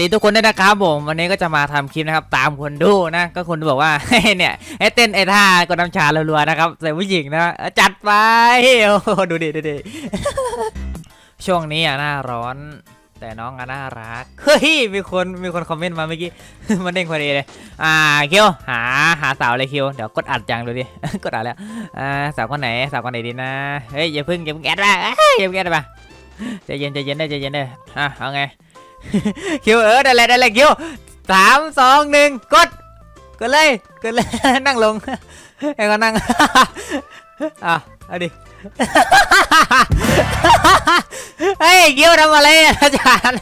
ดีทุกคนด้วยนะครับผมวันนี้ก็จะมาทำคลิปนะครับตามคนดูนะก็คนดูบอกว่าเนี่ยให้เต้นไอ้ท่ากดน้ำชารัวๆนะครับใส่ผู้หญิงนะจัดไปโอ้โหดูดิดูดิช่วงนี้อะหน้าร้อน แต่น้องอะน่ารักเฮ้ยมีคนมีคนคอมเมนต์มาเมื่อกี้มันเด้งพอดีเลย อ่าคิวหาหาสาวเลยคิวเดี๋ยวกดอัดจังดูดิกดอัดแล้วอ่าสาวคนไหนสาวคนไหนดีนะเฮ้ยอย่าพิ่งอย่าพิ่งแอดมาอย่าพิ่งแอดมาใจเย็นใจเย็นได้ใจเย็นได้อะเอาไง คิวเออได้เลยได้เลยคิวสามสองหนึ่งกดกดเลยกดเลยนั่งลงไอ้ก็นั่งอะเอาดิเฮ้ยคิวทำอะไรอาจารย์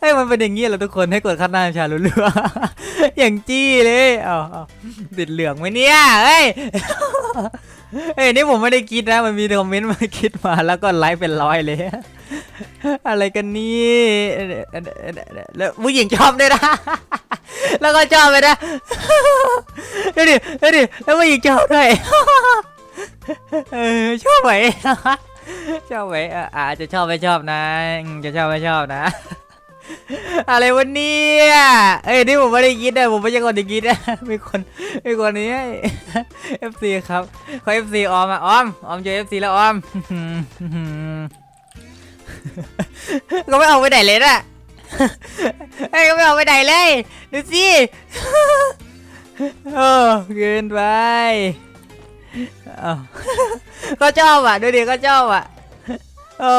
เฮ้ยมันเป็นอย่างงี้เหรอทุกคนให้กดขั้นหน้าชาลุลัวๆอย่างจี้เลยอาเอาติดเหลืองไหมเนี่ยเฮ้ย เฮ้ยนี่ผมไม่ได้คิดนะ มันมีคอมเมนต์มาคิดมาแล้วก็ไลค์เป็นร้อยเลย อะไรกันนี่แล้วผู้หญิงชอบด้วยนะ แล้วก็ชอบไปนะดูดิดูดิแล้วผู้หญิงชอบด้วยเออชอบไหมชอบไหมอาจจะชอบไม่ชอบนะ จะชอบไม่ชอบนะ อะไรวันนี้เอ้ยนี่ผมไม่ได้คิดนะผมไม่ใช่คนที่คิดนะมีคนมีคนนี้ FC ครับเขา FC ออมอะออมออมเจอ FC แล้วออมก็ไม่เอาไปไหนเลยนะเอ้ยก็ไม่เอาไปไหนเลยดูสิโอ้เกินไปก็ชอบอะดูดิก็ชอบอะโอ้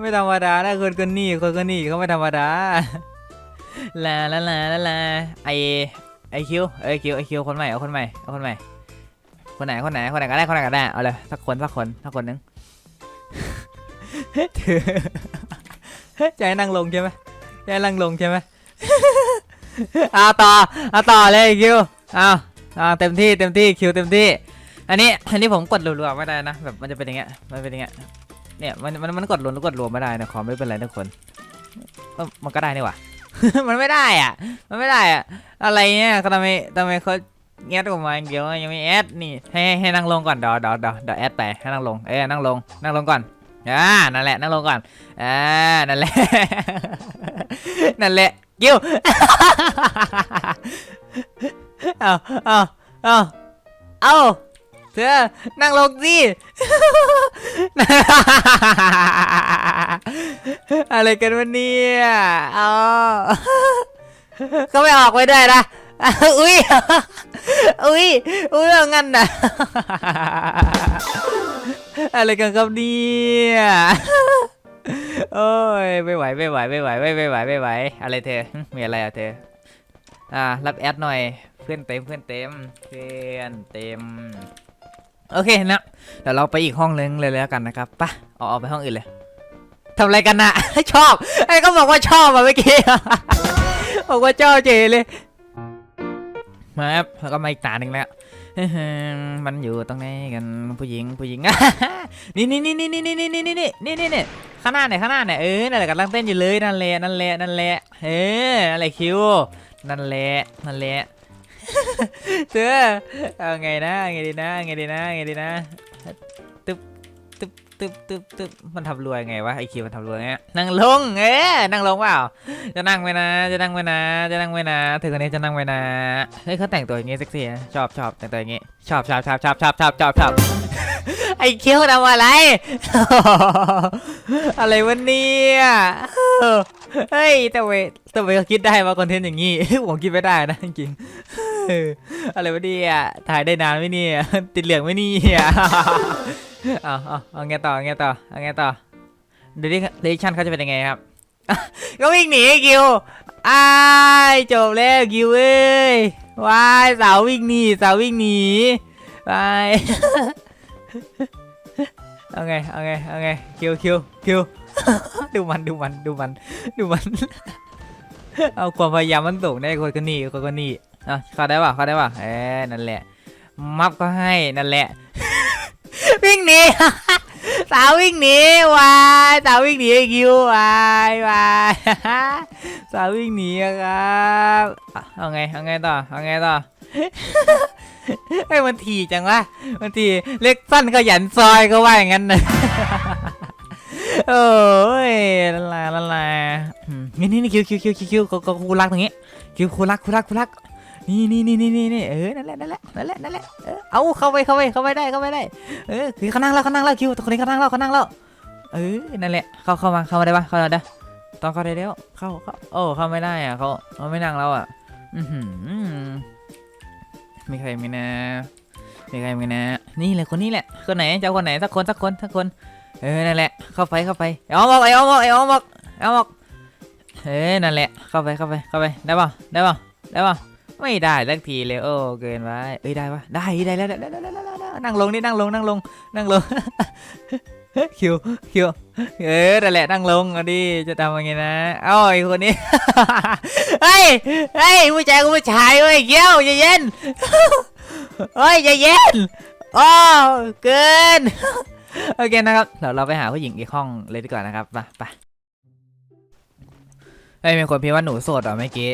ไม่ธรรมดานะคนคนนี้คนคนนี้เขาไม่ธรรมดาลาลาลาลาลาไอไอคิวไอคิวไอคิวคนใหม่เอาคนใหม่เอาคนใหม่ คนไหนคนไหนคนไหนก็ได้คนไหนก็ได้เอาเลยสักคนสักคนสักคนหนึงเธอจะให้นั่งลงใช่ไหมให้นั่งลงใช่ไหมเอาต่อเอาต่อเลยคิวเอาเอาเต็มที่เต็มที่คิวเต็มที่ อันนี้อันนี้ผมกดรัวๆไม่ได้นะแบบมันจะเป็นอย่างเงี้ยมันเป็นอย่างเงี้ย เนี่ยมันมันมันกดรัวกดรัวไม่ได้นะขอมไม่เป็นไรทุกคนมันก็ได้นี่หว่า มันไม่ได้อะ มันไม่ได้อะ อะไรเนี่ยทำไมทำไมเขาแอดออกมาอย่างเดียวยังไม่แอดนี่ให้ให้นั่งลงก่อนเดี๋ยวเดี๋ยวเดี๋ยวเดี๋ยวแอดไปให้นั่งลงเอ้นั่งลงนั่งลงก่อนอ่านั่นแหละนั่งลงก่อนอ่านั่นแหละนั่นแหละกิ้วเอาเอาเอาเอา เธอ นั่งลงสิอะไรกันวะเนี่ยเอาเขาไม่ออกไปได้นะ อุ้ย อุ้ย อุ้ยเอางั้นนะอะไรกันครับเนี่ยโอ้ยไม่ไหวไม่ไหวไม่ไหวไม่ไม่ไหวไม่ไหว อะไรเธอ มีอะไรอะเธอ อ่า รับแอดหน่อย เพื่อนเต็มเพื่อนเต็ม เพื่อนเต็ม โอเคนะเดี๋ยวเราไปอีกห้องนึงเลยแล้วกันนะครับปะออกออกไปห้องอื่นเลยทำอะไรกันนะชอบไอ้ก็บอกว่าชอบอะเมื่อกี้บอกว่าชอบเจเลยมาครับแล้วก็มาอีกตาหนึ่งแล้วมันอยู่ตรงไหนกันผู้หญิงผู้หญิงนี่นี่นี่นี่นี่นี่นี่นี่นี่นี่นี่นี่ข้างหน้าเนี่ยข้างหน้าเนี่ยเออนั่นแหละกำลังเต้นอยู่เลยนั่นแหละนั่นแหละนั่นแหละเออนั่นแหละคิวนั่นแหละนั่นแหละ เธอเอาไงนะไงดีนะไงดีนะไงดีนะตึ๊บตึ๊บตึ๊บตึ๊บตึ๊บมันทำรวยไงวะไอคิวมันทำรวยไงนั่งลงเอ๊ะนั่งลงเปล่าจะนั่งไปนะ จะนั่งไปนะ จะนั่งไปนะเธอคนนี้จะนั่งไปนะเฮ้ยเขาแต่งตัวอย่างงี้เซ็กซี่นะชอบชอบแต่งตัวอย่างงี้ชอบชอบชอบชอบชอบชอบชอบชอบไอคิวทำอะไร อะไรวะเนี่ยเฮ้ยแต่เวแต่เวคิดได้ว่าคอนเทนต์อย่างงี้ผมคิดไม่ได้นะจริง อะไรวะเนี่ยถ่ายได้นานไหมเนี่ยติดเหลืองไหมเนี่ยเอาเอาเอาไงต่อไงต่อเอาไงต่อดูดิเรชั่นเขาจะเป็นยังไงครับก็วิ่งหนีกิวอ้ายจบแล้วกิวเอ้ยวายสาววิ่งหนีสาววิ่งหนีไปเอาไงเอาไงเอาไงคิวคิวคิวดูมันดูมันดูมันดูมัน เอาความพยายามมันสูงได้คนก็หนี่คนก็ห นะเข้าได้ป่ะเข้าได้ป่ะเอ้นั่นแหละ มับก็ให้นั่นแหละ วิ่งหนีสาววิ่งหนีวายสาววิ่งหนีไอคิววายวายสาววิ่งหนีครับเอาไงเอาไงต่อเอาไงต่อเฮ้มันถี่จังวะมันถี่เล็กสั้นขยันซอยก็ว่าอย่างนั้นนะโอ้ยละลาละลาอืมนี่นี่นี่คิวคิวคิวคิวคิวกูรักตรงนี้คิวคูรักคูรักคูรัก นี่นี่นี่นี่นี่เออ นั่นแหละ นั่นแหละ นั่นแหละ นั่นแหละ เออ เอาเข้าไป เข้าไป เข้าไปได้ เข้าไปได้ เออคือเขานั่งแล้วเขานั่งแล้วคิวคนนี้เขานั่งแล้วเขานั่งแล้ว เออ นั่นแหละ เข้าเข้ามา เข้ามาได้ปะเข้ามาได้ตอนเข้าได้แล้ว เข้าเข้าโอ้ เข้าไม่ได้อะเขาเขาไม่นั่งแล้วอะ อือหือมีใครมีนะมีใครมีนะ นี่แหละคนนี้แหละ คนไหนจะเอาคนไหนสักคนสักคนสักคน เออ นั่นแหละ เข้าไป เข้าไปไอ้ออมบอกไอ้อมบอกไอ้ออมบอกไอ้ออมบอกเออนั่นแหละ เข้าไป เข้าไป เข้าไป ได้ป่ะได้ป่ะได้ป่ะ ไม่ได้สักทีเลยโอ้เกินไปเอ้ยได้ปะได้ได้แล้วได้ได้ได้ได้ได้ได้นั่งลงนี่นั่งลงนั่งลงนั่งลงคิวคิวเออนั่แหละนั่งลงดิจะทำยังไงนะเอ้าไอคนนี้เฮ้ยเฮ้ยผู้ชายกับผู้ชายเว้ยเกี้ยวใจเย็นเฮ้ยใจเย็นโอ้เกินโอเคนะครับเดี๋ยวเราไปหาผู้หญิงอีกห้องเลยดีกว่านะครับไปไปเฮ้ยมีคนพิมพ์ว่าหนูโสดเหรอเมื่อกี้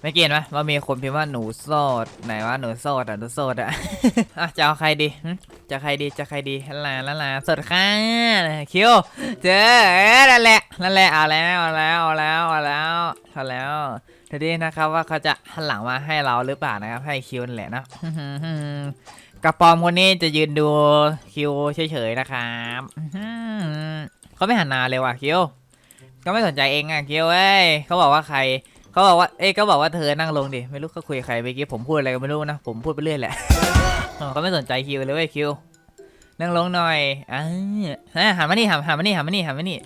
ไม่เกินไหมว่ามีคนพิมพ์ว่าหนูโสดไหนว่าหนูโสดอะหนูโสดอะอะจะเอาใครดีจะใครดีจะใครดีฮัลโหลฮัลโหลสดค่ะคิวเจอเอ๊ะนั่นแหละนั่นแหละเอาแล้วเอาแล้วเอาแล้วเอาแล้วเอาแล้วเดี๋ยวดีนะครับว่าเขาจะหันหลังมาให้เราหรือเปล่านะครับ ให้คิวนั่นแหละนะกระปอมคนนี้จะยืนดูคิวเฉยๆนะครับเขาไม่หันหนาเลยว่ะคิวก็ไม่สนใจเองอะคิวเอ้ยเขาบอกว่าใคร เขาบอกว่า เอ้ยเขาบอกว่าเธอนั่งลงดิ ไม่รู้เขาคุยใครเมื่อกี้ผมพูดอะไรก็ไม่รู้นะ ผมพูดไปเรื่อยแหละเขาไม่สนใจคิวเลยเว้ยคิว นั่งลงหน่อยอ่าหันมานี่หันหันมานี่หันมานี่หันมานี่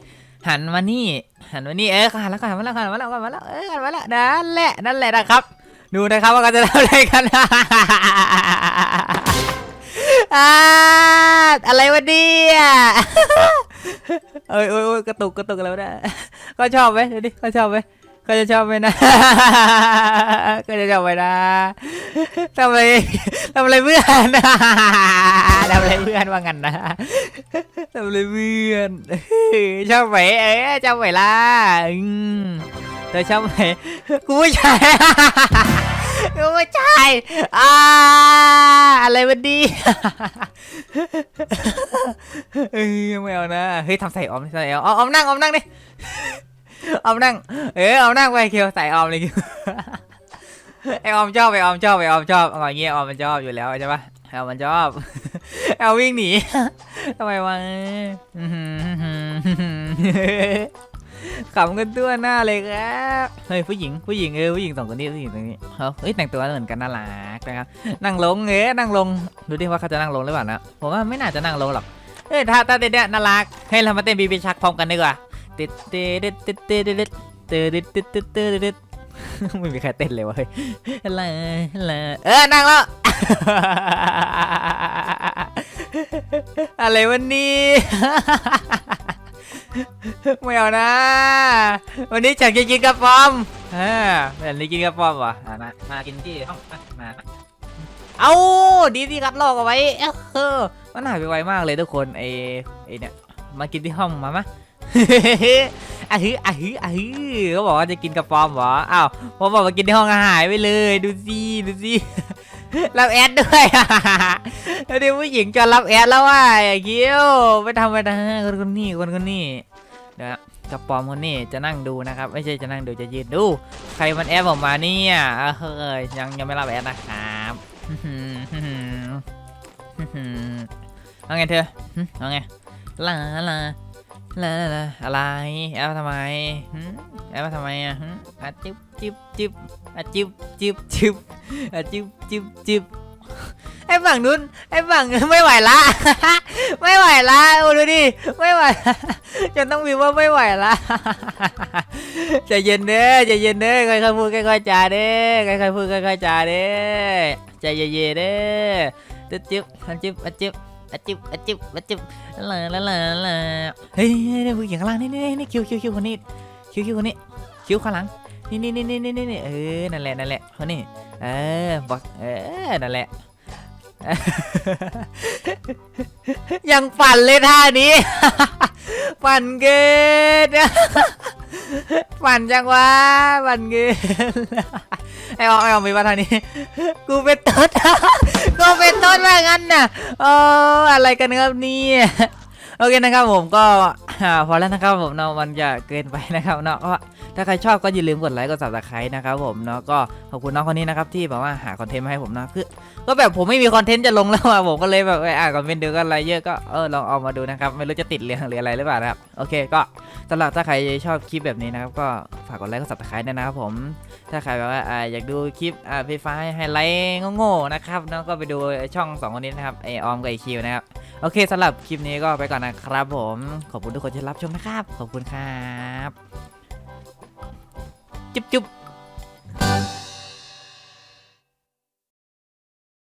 หันมานี่หันมานี่เออเขาหันแล้วเขาหันมาแล้วเขาหันมาแล้วเขาหันมาแล้วเออหันมาแล้วนั่นแหละนั่นแหละนะครับ ดูนะครับว่าเขาจะทำอะไรกันอาอะไรวะเนี่ยเอ้ยเอ้ยกระตุกกระตุกแล้วนะเขาชอบไหมเดี๋ยวดิเขาชอบไหม เขาจะชอบไหมนะเขาจะชอบไหมนะทำอะไรทำอะไรเพื่อนทำอะไรเพื่อนว่างั้นนะทำอะไรเพื่อนชอบไหมเอ้ชอบไหมล่ะอืมเธอชอบไหมกูผู้ชายกูผู้ชายอ่าอะไรวะดีเอ้ยไม่เอานะเฮ้ยทำใส่ออมใส่ออมออมนั่งออมนั่งดิ ออมนั่ง เออออมนั่งไปเคียวใส่ออมเลยคิวไอออมชอบไอออมชอบไอออมชอบอาอย่างเงี้ยออมมันชอบอยู่แล้วใช่ปะไออมมันชอบเอาวิ่งหนีทำไมวะขำกันตัวหน้าเลยครับเฮ้ยผู้หญิงผู้หญิงเออผู้หญิงสองคนนี้ผู้หญิงตรงนี้เฮ้ยแต่งตัวเหมือนกันน่ารักนะครับนั่งลงเอ๊นั่งลงดูดิว่าเขาจะนั่งลงหรือเปล่านะผมว่าไม่น่าจะนั่งลงหรอกเอ้ยถ้าถ้าเต้นเนี่ยน่ารักให้เรามาเต้นบีบีชักพร้อมกันดีกว่า ติดเตดติดเตดติดเตดติดติดติดติดติดไม่มีใครเต้นเลยวะเฮ้ยอะไรอะไรเออนั่งแล้ว อะไรวันนี้ไม่เอานะ วันนี้ฉันจะกินกระป๋อมเอ่าวันนี้กินกระป๋อมวะมา มากินที่ห้องมาเอาดีที่คัดลอกเอาไว้เออมันหายไปไวมากเลยทุกคนไอไอเนี่ย มากินที่ห้องมามะ อะฮึอะฮึอะฮึเขาบอกว่าจะกินกระป๋อมเหรออ้าวผมบอกมากินที่ห้องอาหารไปเลย ดูสิดูสิรับแอดด้วยแล้วดิผู้หญิงจะรับแอดแล้วว่าไอ้คิวไม่ธรรมดาคนคนนี้คนคนนี้เดี๋ยวกระป๋อมคนนี้จะนั่งดูนะครับ ไม่ใช่จะนั่งดูจะยืนดู ใครมันแอดผมมาเนี่ยเฮ้ยยังยังไม่รับแอดนะครับเอาไงเธอเอาไงลาลา ลาลาอะไรแอดมาทำไมแอดมาทำไมอะอะจิบจิบจิบอะจิบจิบจิบอะจิบจิบจิบไอ้ฝั่งนู้นไอ้ฝั่งไม่ไหวละ ไม่ไหวละโอ้ดูดิไม่ไหวละจนต้องมีว่าไม่ไหวละใจเย็นเด้อใจเย็นเด้อค่อยๆพูดค่อยๆจาเด้อค่อยๆพูดค่อยๆจาเด้อใจเย็นๆเด้อจิ๊บจิ๊บจิ๊บจิ๊บ อะจิ๊บอะจิ๊บอะจิ๊บลาลาลาลาเฮ้ยนี่ผู้หญิงข้างล่างนี่นี่นี่คิวคิวคิวคนนี้คิวคิวคนนี้คิวข้างหลังนี่นี่นี่นี่นี่นี่เออนั่นแหละนั่นแหละคนนี้เออบอกเออนั่นแหละยังปั่นเลยท่านี้ ปั่นเกินปั่นจังวะปั่นเกิน ไอ้ออกไอ้ออกมีว่าทางนี้ กูเป็นต้นกูเป็นต้นว่างั้นน่ะโอ้อะไรกันครับเนี่ย โอเคนะครับผมก็พอแล้วนะครับผมเนาะมันจะเกินไปนะครับเนาะก็ถ้าใครชอบก็อย่าลืมกดไลค์กด subscribe นะครับผมเนาะก็ขอบคุณน้องคนนี้นะครับที่แบบว่าหาคอนเทนต์มาให้ผมเนาะคือก็แบบผมไม่มีคอนเทนต์จะลงแล้วอะผมก็เลยแบบไปอ่านคอมเมนต์ดูก็อะไรเยอะก็เออลองเอามาดูนะครับไม่รู้จะติดเรื่องหรืออะไรหรือเปล่านะครับโอเคก็สำหรับถ้าใครชอบคลิปแบบนี้นะครับก็ฝากกดไลค์กด subscribe ด้วยนะครับผมถ้าใครแบบว่าอยากดูคลิปอ่าไฟฟ้าไฮไลท์โง่ๆนะครับเนาะก็ไปดูช่องสองคนนี้นะครับไอออมกับไอคิวนะครับ โอเคสำหรับคลิปนี้ก็ไปก่อนนะครับผม ขอบคุณทุกคนที่รับชมนะครับ ขอบคุณครับ จุ๊บจุ๊บ